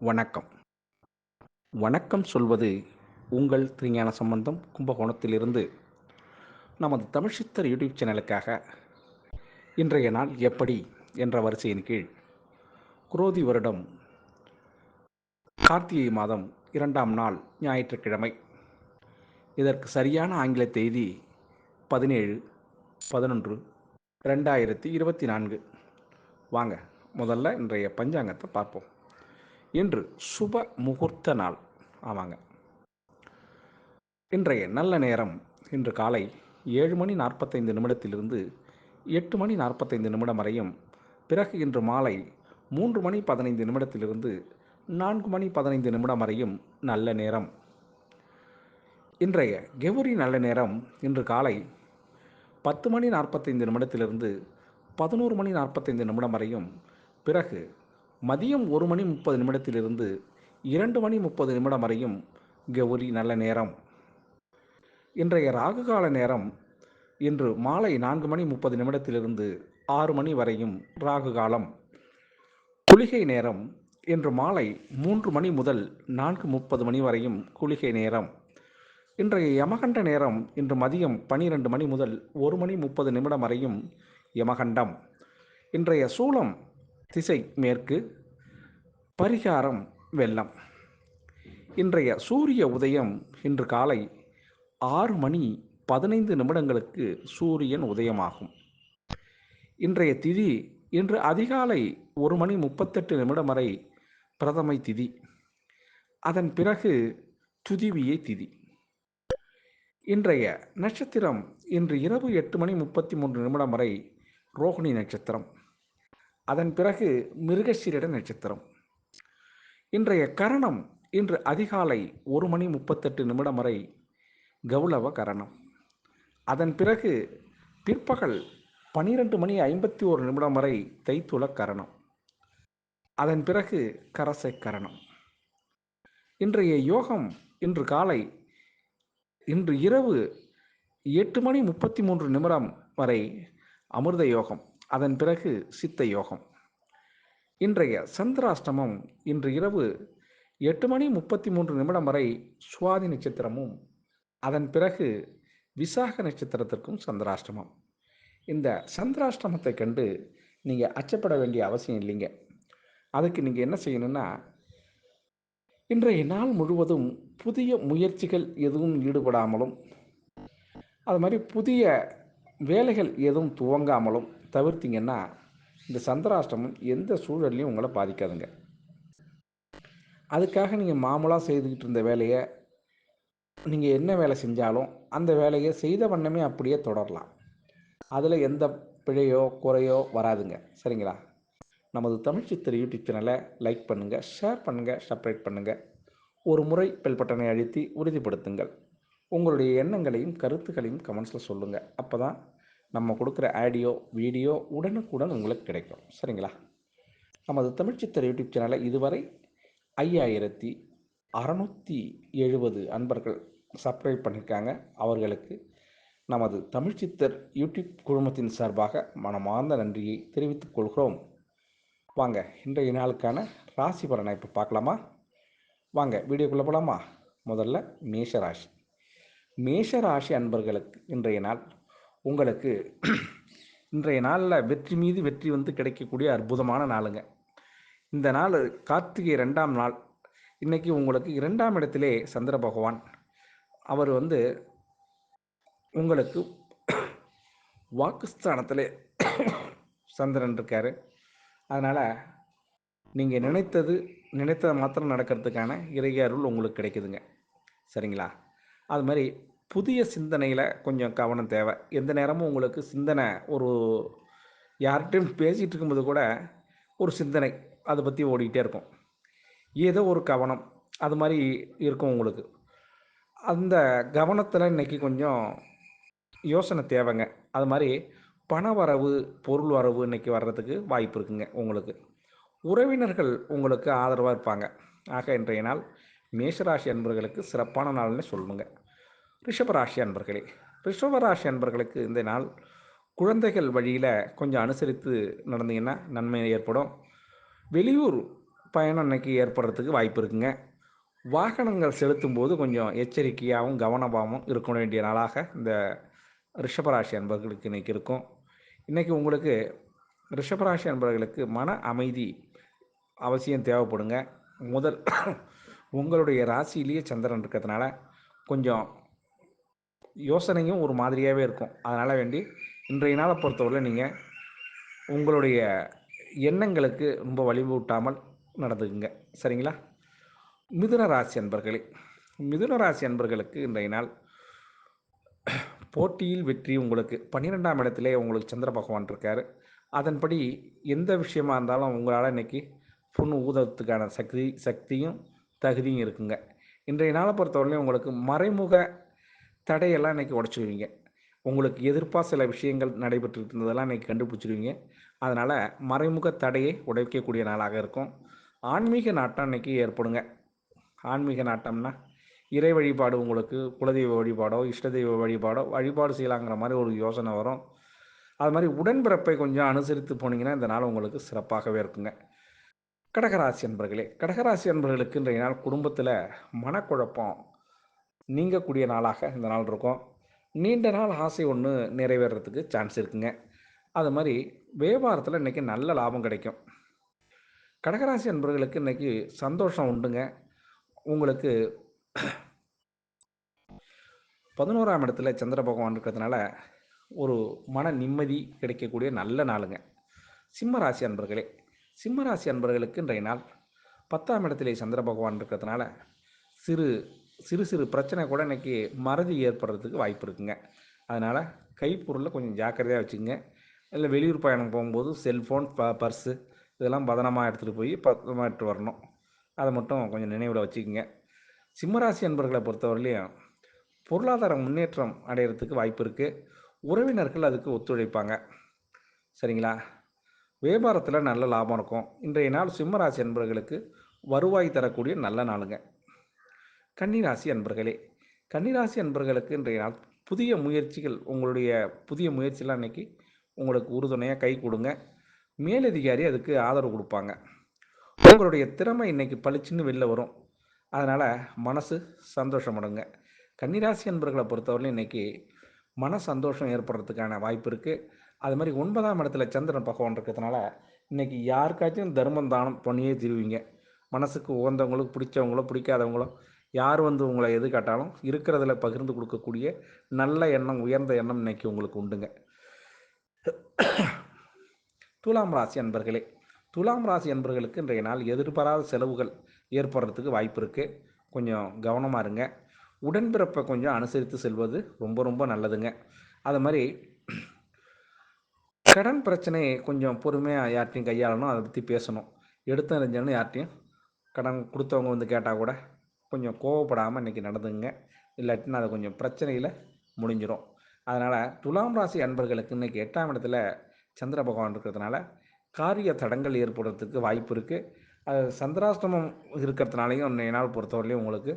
வணக்கம். வணக்கம் சொல்வது உங்கள் திருஞான சம்பந்தம் கும்பகோணத்திலிருந்து நமது தமிழ் சித்தர் யூடியூப் சேனலுக்காக. இன்றைய நாள் எப்படி என்ற வரிசையின் கீழ் குரோதி வருடம் கார்த்திகை மாதம் இரண்டாம் நாள் ஞாயிற்றுக்கிழமை. இதற்கு சரியான ஆங்கில தேதி பதினேழு பதினொன்று ரெண்டாயிரத்தி இருபத்தி நான்கு. வாங்க முதல்ல இன்றைய பஞ்சாங்கத்தை பார்ப்போம். இன்று சுப முகூர்த்த நாள் ஆமாங்க இன்றைய நல்ல நேரம் இன்று காலை ஏழு மணி நாற்பத்தைந்து நிமிடத்திலிருந்து எட்டு மணி நாற்பத்தைந்து நிமிடம் வரையும் பிறகு இன்று மாலை மூன்று மணி பதினைந்து நிமிடத்திலிருந்து நான்கு மணி பதினைந்து நிமிடம் வரையும் நல்ல நேரம். இன்றைய கெவுரி நல்ல நேரம் இன்று காலை பத்து மணி நாற்பத்தைந்து நிமிடத்திலிருந்து பதினோரு மணி நாற்பத்தைந்து நிமிடம் வரையும் பிறகு மதியம் ஒரு மணி முப்பது நிமிடத்திலிருந்து இரண்டு மணி முப்பது நிமிடம் வரையும் கௌரி நல்ல நேரம். இன்றைய ராகு கால நேரம் இன்று மாலை நான்கு மணி முப்பது நிமிடத்திலிருந்து ஆறு மணி வரையும் ராகு காலம் குளிகை நேரம் இன்று மாலை மூன்று மணி முதல் நான்கு முப்பது மணி வரையும் குளிகை நேரம். இன்றைய யமகண்ட நேரம் இன்று மதியம் பனிரெண்டு மணி முதல் ஒரு மணி முப்பது நிமிடம் வரையும் யமகண்டம். இன்றைய சூலம் திசை மேற்கு பரிகாரம் வெள்ளம். இன்றைய சூரிய உதயம் இன்று காலை ஆறு மணி பதினைந்து நிமிடங்களுக்கு சூரியன் உதயமாகும். இன்றைய திதி இன்று அதிகாலை ஒரு மணி முப்பத்தெட்டு நிமிடம் வரை பிரதமை திதி. அதன் பிறகு துதிவியை திதி. இன்றைய நட்சத்திரம் இன்று இரவு எட்டு மணி முப்பத்தி மூன்று நிமிடம் வரை ரோகிணி நட்சத்திரம். அதன் பிறகு மிருகசீரிட நட்சத்திரம். இன்றைய கரணம் இன்று அதிகாலை ஒரு மணி முப்பத்தெட்டு நிமிடம் வரை கௌளவ கரணம். அதன் பிறகு பிற்பகல் பனிரெண்டு மணி ஐம்பத்தி ஒரு நிமிடம் வரை தைத்துள கரணம். அதன் பிறகு கரசை கரணம். இன்றைய யோகம் இன்று காலை இன்று இரவு எட்டு மணி முப்பத்தி மூன்று நிமிடம் வரை அமிர்த யோகம். அதன் பிறகு சித்த யோகம். இன்றைய சந்திராஷ்டமம் இன்று இரவு எட்டு மணி முப்பத்தி மூன்று நிமிடம் வரை சுவாதி நட்சத்திரமும் அதன் பிறகு விசாக நட்சத்திரத்திற்கும் சந்திராஷ்டமம். இந்த சந்திராஷ்டமத்தை கண்டு நீங்கள் அச்சப்பட வேண்டிய அவசியம் இல்லைங்க. அதுக்கு நீங்கள் என்ன செய்யணும்னா இன்றைய நாள் முழுவதும் புதிய முயற்சிகள் எதுவும் ஈடுபடாமலும் அது மாதிரி புதிய வேலைகள் எதுவும் துவங்காமலும் தவிர்த்திங்கன்னா இந்த சந்திராஷ்டமம் எந்த சூழல்லையும் உங்களை பாதிக்காதுங்க. அதுக்காக நீங்கள் மாமூலாக செய்துக்கிட்டு இருந்த வேலையை நீங்கள் என்ன வேலை செஞ்சாலும் அந்த வேலையை செய்த வண்ணமே அப்படியே தொடரலாம். அதில் எந்த பிழையோ குறையோ வராதுங்க. சரிங்களா? நமது தமிழ் சித்திர யூடியூப் சேனலை லைக் பண்ணுங்கள் ஷேர் பண்ணுங்கள் சப்ஸ்கிரைப் பண்ணுங்கள் ஒரு முறை பெல் பட்டனை அழுத்தி உறுதிப்படுத்துங்கள். உங்களுடைய எண்ணங்களையும் கருத்துக்களையும் கமெண்ட்ஸில் சொல்லுங்கள் அப்போ தான் நம்ம கொடுக்குற ஆடியோ வீடியோ உடனுக்குடன் உங்களுக்கு கிடைக்கும். சரிங்களா? நமது தமிழ் சித்திர யூடியூப் சேனலை இதுவரை ஐயாயிரத்தி அறநூற்றி எழுபது அன்பர்கள் சப்ஸ்கிரைப் பண்ணியிருக்காங்க. அவர்களுக்கு நமது தமிழ் சித்தர் யூடியூப் குழுமத்தின் சார்பாக மனமார்ந்த நன்றியை தெரிவித்துக் கொள்கிறோம். வாங்க இன்றைய நாளுக்கான ராசி பலனை இப்போ பார்க்கலாமா? வாங்க வீடியோக்குள்ளே போகலாமா முதல்ல மேஷராசி. மேஷராசி அன்பர்களுக்கு இன்றைய நாள் உங்களுக்கு இன்றைய நாளில் வெற்றி மீது வெற்றி வந்து கிடைக்கக்கூடிய அற்புதமான நாளுங்க. இந்த நாள் கார்த்திகை ரெண்டாம் நாள். இன்றைக்கி உங்களுக்கு இரண்டாம் இடத்திலே சந்திர பகவான். அவர் வந்து உங்களுக்கு வாக்குஸ்தானத்தில் சந்திரன் இருக்கார். அதனால் நீங்கள் நினைத்தது நினைத்தது மாத்திரம் நடக்கிறதுக்கான இறைய அருள் உங்களுக்கு கிடைக்குதுங்க. சரிங்களா? அது மாதிரி புதிய சிந்தனையில் கொஞ்சம் கவனம் தேவை. எந்த நேரமும் உங்களுக்கு சிந்தனை ஒரு யார்கிட்டையும் பேசிகிட்டு இருக்கும்போது கூட ஒரு சிந்தனை அதை பற்றி ஓடிக்கிட்டே இருக்கும். ஏதோ ஒரு கவனம் அது மாதிரி இருக்கும் உங்களுக்கு. அந்த கவனத்தில் இன்றைக்கி கொஞ்சம் யோசனை தேவைங்க. அது மாதிரி பண வரவு பொருள் வரவு இன்றைக்கி வர்றதுக்கு வாய்ப்பு இருக்குங்க உங்களுக்கு. உறவினர்கள் உங்களுக்கு ஆதரவாக இருப்பாங்க. ஆக இன்றைய நாள் மேஷராசி அன்பர்களுக்கு சிறப்பான நாள்னு சொல்லணுங்க ரிஷபராசி அன்பர்களே ரிஷபராசி அன்பர்களுக்கு இந்த நாள் குழந்தைகள் வழியில் கொஞ்சம் அனுசரித்து நடந்தீங்கன்னா நன்மை ஏற்படும். வெளியூர் பயணம் இன்னைக்கு ஏற்படுறதுக்கு வாய்ப்பு இருக்குங்க. வாகனங்கள் செலுத்தும் போது கொஞ்சம் எச்சரிக்கையாகவும் கவனமாகவும் இருக்க வேண்டிய நாளாக இந்த ரிஷபராசி அன்பர்களுக்கு இன்றைக்கி இருக்கும். இன்றைக்கி உங்களுக்கு ரிஷபராசி அன்பர்களுக்கு மன அமைதி அவசியம் தேவைப்படுங்க. முதல் உங்களுடைய ராசியிலேயே சந்திரன் இருக்கிறதுனால கொஞ்சம் யோசனையும் ஒரு மாதிரியாகவே இருக்கும். அதனால் வேண்டி இன்றைய நாளை பொறுத்தவரை நீங்கள் உங்களுடைய எண்ணங்களுக்கு ரொம்ப வலிவூட்டாமல் நடந்துக்குங்க. சரிங்களா? மிதுன ராசி அன்பர்களே மிதுன ராசி அன்பர்களுக்கு இன்றைய நாள் போட்டியில் வெற்றி உங்களுக்கு. பன்னிரெண்டாம் இடத்திலே உங்களுக்கு சந்திர பகவான் இருக்கார். அதன்படி எந்த விஷயமா இருந்தாலும் உங்களால் இன்றைக்கி புண்ணு ஊதத்துக்கான சக்தி சக்தியும் தகுதியும் இருக்குங்க. இன்றைய நாளை பொறுத்தவரையிலையும் உங்களுக்கு மறைமுக தடையெல்லாம் இன்றைக்கி உடச்சிடுவீங்க உங்களுக்கு எதிர்ப்பாக சில விஷயங்கள் நடைபெற்று இருந்ததெல்லாம் இன்றைக்கி கண்டுபிடிச்சிடுவீங்க அதனால் மறைமுக தடையை உடைக்கக்கூடிய நாளாக இருக்கும். ஆன்மீக நாட்டம் இன்றைக்கி ஏற்படுங்க. ஆன்மீக நாட்டம்னா இறை வழிபாடு உங்களுக்கு குலதெய்வ வழிபாடோ இஷ்ட தெய்வ வழிபாடோ வழிபாடு செய்யலாங்கிற மாதிரி ஒரு யோசனை வரும். அது மாதிரி உடன்பிறப்பை கொஞ்சம் அனுசரித்து போனீங்கன்னா இந்த நாள் உங்களுக்கு சிறப்பாகவே இருக்குங்க. கடகராசி அன்பர்களே கடகராசி அன்பர்களுக்கு இன்றைய நாள் குடும்பத்தில் மனக்குழப்பம் நீங்கக்கூடிய நாளாக இந்த நாள் இருக்கும். நீண்ட நாள் ஆசை ஒன்று நிறைவேறதுக்கு சான்ஸ் இருக்குங்க. அது மாதிரி வியாபாரத்தில் இன்றைக்கி நல்ல லாபம் கிடைக்கும். கடகராசி அன்பர்களுக்கு இன்றைக்கி சந்தோஷம் உண்டுங்க. உங்களுக்கு பதினோராம் இடத்துல சந்திர பகவான் இருக்கிறதுனால ஒரு மன நிம்மதி கிடைக்கக்கூடிய நல்ல நாளுங்க. சிம்மராசி அன்பர்களே சிம்மராசி அன்பர்களுக்கு இன்றைய நாள் பத்தாம் இடத்திலே சந்திர பகவான் இருக்கிறதுனால சிறு சிறு சிறு பிரச்சனை கூட இன்றைக்கி மறதி ஏற்படுறதுக்கு வாய்ப்பு இருக்குங்க. அதனால் கைப்பொருளை கொஞ்சம் ஜாக்கிரதையாக வச்சுக்கோங்க. இல்லை வெளியூர் பயணம் போகும்போது செல்ஃபோன் ப பர்ஸு இதெல்லாம் பதனமாக எடுத்துகிட்டு போய் பத்திரமா எடுத்துகிட்டு வரணும். அதை மட்டும் கொஞ்சம் நினைவில் வச்சுக்கோங்க. சிம்மராசி அன்பர்களை பொறுத்தவரையிலையும் பொருளாதார முன்னேற்றம் அடையிறதுக்கு வாய்ப்பு இருக்குது உறவினர்கள் அதுக்கு ஒத்துழைப்பாங்க. சரிங்களா? வியாபாரத்தில் நல்ல லாபம் இருக்கும். இன்றைய நாள் சிம்மராசி அன்பர்களுக்கு வருவாய் தரக்கூடிய நல்ல நாளுங்க. கன்னிராசி அன்பர்களே கன்னிராசி அன்பர்களுக்கு இன்றைய நாள் புதிய முயற்சிகள் உங்களுடைய புதிய முயற்சிலாம் இன்றைக்கி உங்களுக்கு உறுதுணையாக கை கொடுங்க. மேலதிகாரி அதுக்கு ஆதரவு கொடுப்பாங்க. உங்களுடைய திறமை இன்றைக்கி பளிச்சுன்னு வெளில வரும். அதனால் மனசு சந்தோஷப்படுங்க கன்னிராசி அன்பர்களை பொறுத்தவரையிலும் இன்றைக்கி மன சந்தோஷம் ஏற்படுறதுக்கான வாய்ப்பு இருக்குது அது மாதிரி ஒன்பதாம் இடத்துல சந்திரன் பகவான் இருக்கிறதுனால இன்றைக்கி யாருக்காச்சும் தர்மம் தானம் பண்ணியே திருவிங்க. மனசுக்கு உகந்தவங்களும் பிடிச்சவங்களோ பிடிக்காதவங்களோ யார் வந்து உங்களை எது கேட்டாலும் இருக்கிறதுல பகிர்ந்து கொடுக்கக்கூடிய நல்ல எண்ணம் உயர்ந்த எண்ணம் இன்னைக்கு உங்களுக்கு உண்டுங்க. துலாம் ராசி அன்பர்களே துலாம் ராசி அன்பர்களுக்கு இன்றைய நாள் எதிர்பாராத செலவுகள் ஏற்படுறதுக்கு வாய்ப்பு இருக்குது கொஞ்சம் கவனமாக இருங்க. உடன்பிறப்பை கொஞ்சம் அனுசரித்து செல்வது ரொம்ப ரொம்ப நல்லதுங்க. அது மாதிரி கடன் பிரச்சனையை கொஞ்சம் பொறுமையாக யார்ட்டையும் கையாளணும் அதை பற்றி பேசணும். எடுத்து அறிஞ்சாலும் யார்ட்டையும் கடன் கொடுத்தவங்க வந்து கேட்டால் கூட கொஞ்சம் கோவப்படாமல் இன்றைக்கி நடந்துங்க. இல்லாட்டினா அது கொஞ்சம் பிரச்சனையில் முடிஞ்சிடும் அதனால் துலாம் ராசி அன்பர்களுக்கு இன்றைக்கி எட்டாம் இடத்துல சந்திர பகவான் இருக்கிறதுனால காரிய தடங்கள் ஏற்படுறதுக்கு வாய்ப்பு இருக்குது அது சந்திராஷ்டமம் இருக்கிறதுனாலையும் இன்றைய நாள் பொறுத்தவரையிலையும் உங்களுக்கு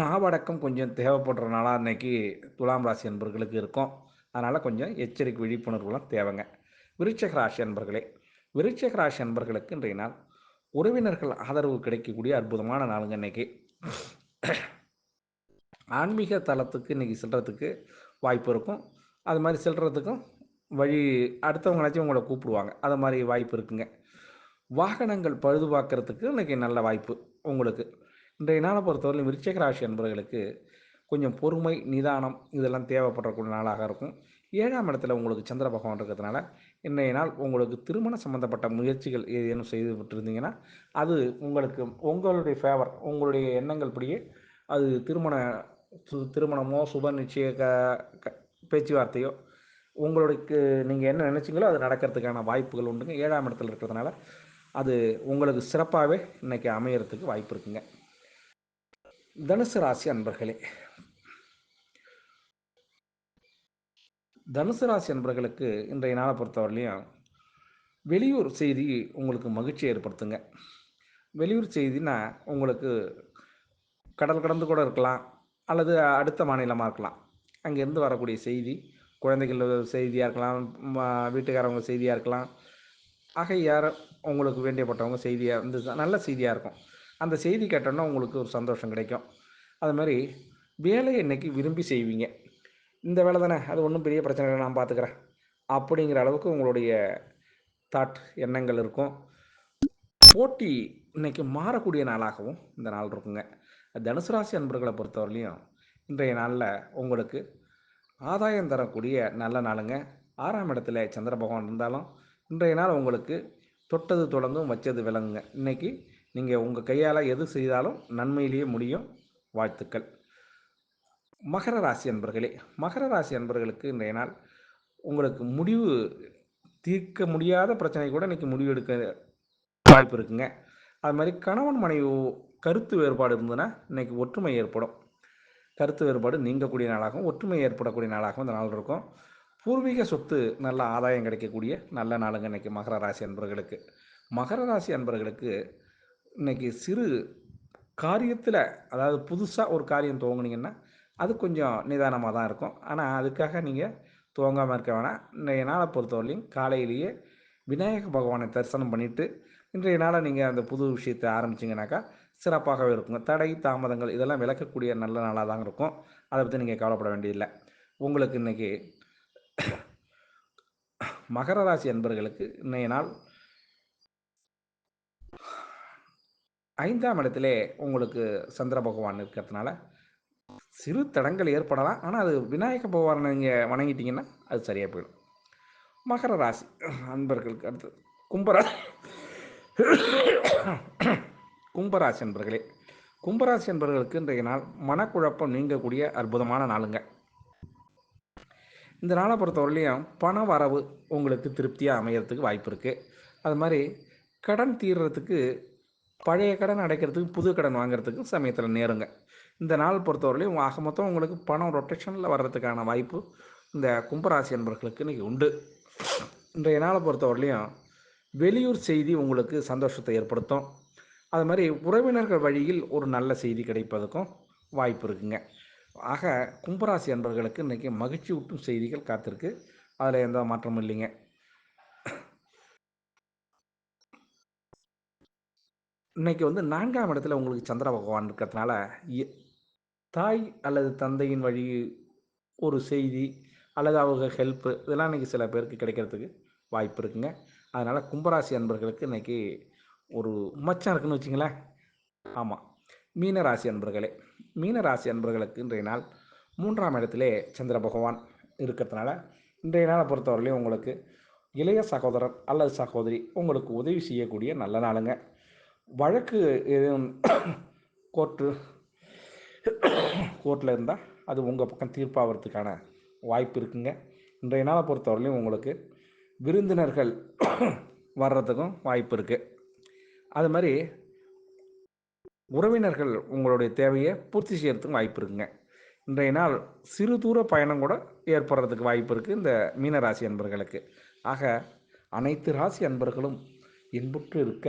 நாவடக்கம் கொஞ்சம் தேவைப்படுறதுனால அன்னைக்கு இன்றைக்கி துலாம் ராசி அன்பர்களுக்கு இருக்கும். அதனால் கொஞ்சம் எச்சரிக்கை விழிப்புணர்வுலாம் தேவைங்க. விருட்சக ராசி அன்பர்களே விருட்சக ராசி அன்பர்களுக்கு இன்றைய நாள் உறவினர்கள் ஆதரவு கிடைக்கக்கூடிய அற்புதமான நாளுங்க இன்னைக்கு. ஆன்மீக தளத்துக்கு இன்றைக்கி செல்கிறதுக்கு வாய்ப்பு இருக்கும். அது மாதிரி செல்கிறதுக்கும் வழி அடுத்தவங்களாச்சும் உங்களை கூப்பிடுவாங்க. அது மாதிரி வாய்ப்பு இருக்குங்க. வாகனங்கள் பழுது பார்க்கறதுக்கு இன்றைக்கி நல்ல வாய்ப்பு உங்களுக்கு. இன்றைய நாளை பொறுத்தவரையிலும் விருச்சக ராசி என்பவர்களுக்கு கொஞ்சம் பொறுமை நிதானம் இதெல்லாம் தேவைப்படக்கூடிய நாளாக இருக்கும். ஏழாம் இடத்துல உங்களுக்கு சந்திர பகவான் இருக்கிறதுனால இன்றைய நாள் உங்களுக்கு திருமண சம்மந்தப்பட்ட முயற்சிகள் ஏதேனும் செய்து விட்டுருந்தீங்கன்னா அது உங்களுக்கு உங்களுடைய ஃபேவர் உங்களுடைய எண்ணங்கள் படியே அது திருமண திருமணமோ சுப நிச்சய க க- பேச்சுவார்த்தையோ உங்களுக்கு நீங்கள் என்ன நினச்சிங்களோ அது நடக்கிறதுக்கான வாய்ப்புகள் உண்டுங்க. ஏழாம் இடத்துல இருக்கிறதுனால அது உங்களுக்கு சிறப்பாகவே இன்றைக்கி அமையறதுக்கு வாய்ப்பு இருக்குங்க. தனுசு ராசி அன்பர்களே தனுசு ராசி நண்பர்களுக்கு இன்றைய நாளை பொறுத்தவரையிலையும் வெளியூர் செய்தி உங்களுக்கு மகிழ்ச்சி ஏற்படுத்துங்க. வெளியூர் செய்தினா உங்களுக்கு கடல் கடந்து கூட இருக்கலாம் அல்லது அடுத்த மாநிலமாக இருக்கலாம். அங்கேருந்து வரக்கூடிய செய்தி குழந்தைகள் செய்தியாக இருக்கலாம் வீட்டுக்காரவங்க செய்தியாக இருக்கலாம் ஆக யார் உங்களுக்கு வேண்டியப்பட்டவங்க செய்தியாக வந்து நல்ல செய்தியாக இருக்கும். அந்த செய்தி கேட்டோன்னா உங்களுக்கு ஒரு சந்தோஷம் கிடைக்கும். அது மாதிரி வேலையை இன்றைக்கி விரும்பி செய்வீங்க. இந்த வேலை தானே அது ஒன்றும் பெரிய பிரச்சனை இல்லை நான் பார்த்துக்கிறேன் அப்படிங்கிற அளவுக்கு உங்களுடைய தாட் எண்ணங்கள் இருக்கும். போட்டி இன்னைக்கு மாறக்கூடிய நாளாகவும் இந்த நாள் இருக்குங்க. தனுசு ராசி அன்பர்களை பொறுத்தவரையிலையும் இன்றைய நாளில் உங்களுக்கு ஆதாயம் தரக்கூடிய நல்ல நாளுங்க. ஆறாம் இடத்துல சந்திர பகவான் இருந்தாலும் இன்றைய நாள் உங்களுக்கு தொட்டது தொடங்கும் வச்சது விளங்குங்க இன்றைக்கி நீங்கள் உங்கள் கையால் எது செய்தாலும் நன்மையிலேயே முடியும். வாழ்த்துக்கள். மகர ராசி அன்பர்களே மகர ராசி அன்பர்களுக்கு இன்றைய நாள் உங்களுக்கு முடிவு தீர்க்க முடியாத பிரச்சனை கூட இன்றைக்கி முடிவு எடுக்க வாய்ப்பு இருக்குங்க. அது மாதிரி கணவன் மனைவி கருத்து வேறுபாடு இருந்ததுன்னா இன்றைக்கி ஒற்றுமை ஏற்படும். கருத்து வேறுபாடு நீங்கக்கூடிய நாளாகவும் ஒற்றுமை ஏற்படக்கூடிய நாளாகவும் இந்த நாள் இருக்கும். பூர்வீக சொத்து நல்ல ஆதாயம் கிடைக்கக்கூடிய நல்ல நாளுங்க இன்றைக்கி மகர ராசி அன்பர்களுக்கு. மகர ராசி அன்பர்களுக்கு இன்றைக்கி சிறு காரியத்தில் அதாவது புதுசாக ஒரு காரியம் துவங்குனீங்கன்னா அது கொஞ்சம் நிதானமாக தான் இருக்கும். ஆனால் அதுக்காக நீங்கள் துவங்காமல் இருக்க வேணாம். இன்றைய நாளை பொறுத்தவரையிலையும் காலையிலேயே விநாயக பகவானை தரிசனம் பண்ணிவிட்டு இன்றைய நாளை நீங்கள் அந்த புது விஷயத்தை ஆரம்பிச்சிங்கனாக்கா சிறப்பாகவே இருக்குங்க. தடை தாமதங்கள் இதெல்லாம் விளக்கக்கூடிய நல்ல நாளாக தான் இருக்கும். அதை பற்றி நீங்கள் கவலைப்பட வேண்டியதில்லை. உங்களுக்கு இன்றைக்கி மகர ராசி அன்பர்களுக்கு இன்றைய நாள் ஐந்தாம் இடத்திலே உங்களுக்கு சந்திர பகவான் இருக்கிறதுனால சிறு தடங்கள் ஏற்படலாம். ஆனால் அது விநாயக பகவானை நீங்கள் வணங்கிட்டீங்கன்னா அது சரியாக போயிடும். மகர ராசி. அன்பர்களுக்கு அடுத்து கும்பராசி. கும்பராசி அன்பர்களே கும்பராசி அன்பர்களுக்கு இன்றைய நாள் மனக்குழப்பம் நீங்கக்கூடிய அற்புதமான நாளுங்க. இந்த நாளை பொறுத்தவரையிலையும் பண வரவு உங்களுக்கு திருப்தியாக அமையறதுக்கு வாய்ப்பு இருக்குது அது மாதிரி கடன் தீர்றதுக்கு பழைய கடன் அடைக்கிறதுக்கு புது கடன் வாங்குறதுக்கு சமயத்தில் நேருங்க. இந்த நாள் பொறுத்தவரையிலையும் ஆக மொத்தம் உங்களுக்கு பணம் ரொட்டேஷனில் வர்றதுக்கான வாய்ப்பு இந்த கும்பராசி என்பர்களுக்கு இன்றைக்கி உண்டு. இன்றைய நாளை பொறுத்தவரையிலையும் வெளியூர் செய்தி உங்களுக்கு சந்தோஷத்தை ஏற்படுத்தும். அது மாதிரி உறவினர்கள் வழியில் ஒரு நல்ல செய்தி கிடைப்பதற்கும் வாய்ப்பு இருக்குங்க. ஆக கும்பராசி அன்பர்களுக்கு இன்றைக்கி மகிழ்ச்சி ஊட்டும் செய்திகள் காத்திருக்கு. அதில் எந்த மாற்றமும் இல்லைங்க. இன்னைக்கு வந்து நான்காம் இடத்துல உங்களுக்கு சந்திர பகவான் இருக்கிறதுனால எ- தாய் அல்லது தந்தையின் வழி ஒரு செய்தி அல்லது அவங்க ஹெல்ப்பு இதெல்லாம் இன்றைக்கி சில பேருக்கு கிடைக்கிறதுக்கு வாய்ப்பு இருக்குங்க. அதனால் கும்பராசி அன்பர்களுக்கு இன்றைக்கி ஒரு மச்சம் இருக்குன்னு வச்சிங்களேன். ஆமாம் மீனராசி அன்பர்களே மீனராசி அன்பர்களுக்கு இன்றைய நாள் மூன்றாம் இடத்திலே சந்திர பகவான் இருக்கிறதுனால இன்றைய நாளை பொறுத்தவரையிலையும் உங்களுக்கு இளைய சகோதரர் அல்லது சகோதரி உங்களுக்கு உதவி செய்யக்கூடிய நல்ல நாளுங்க. வழக்கு எதுவும் கோர்ட்டு கோர்ட்டில் இருந்தால் அது உங்கள் பக்கம் தீர்ப்பாகிறதுக்கான வாய்ப்பு இருக்குங்க. இன்றைய நாளை பொறுத்தவரையிலையும் உங்களுக்கு விருந்தினர்கள் வர்றதுக்கும் வாய்ப்பு இருக்குது அது மாதிரி உறவினர்கள் உங்களுடைய தேவையை பூர்த்தி செய்கிறதுக்கும் வாய்ப்பு இருக்குங்க. இன்றைய நாள் சிறு தூர பயணம் கூட ஏற்படுறதுக்கு வாய்ப்பு இருக்குது இந்த மீனராசி அன்பர்களுக்கு. ஆக அனைத்து ராசி அன்பர்களும் இன்புற்று இருக்க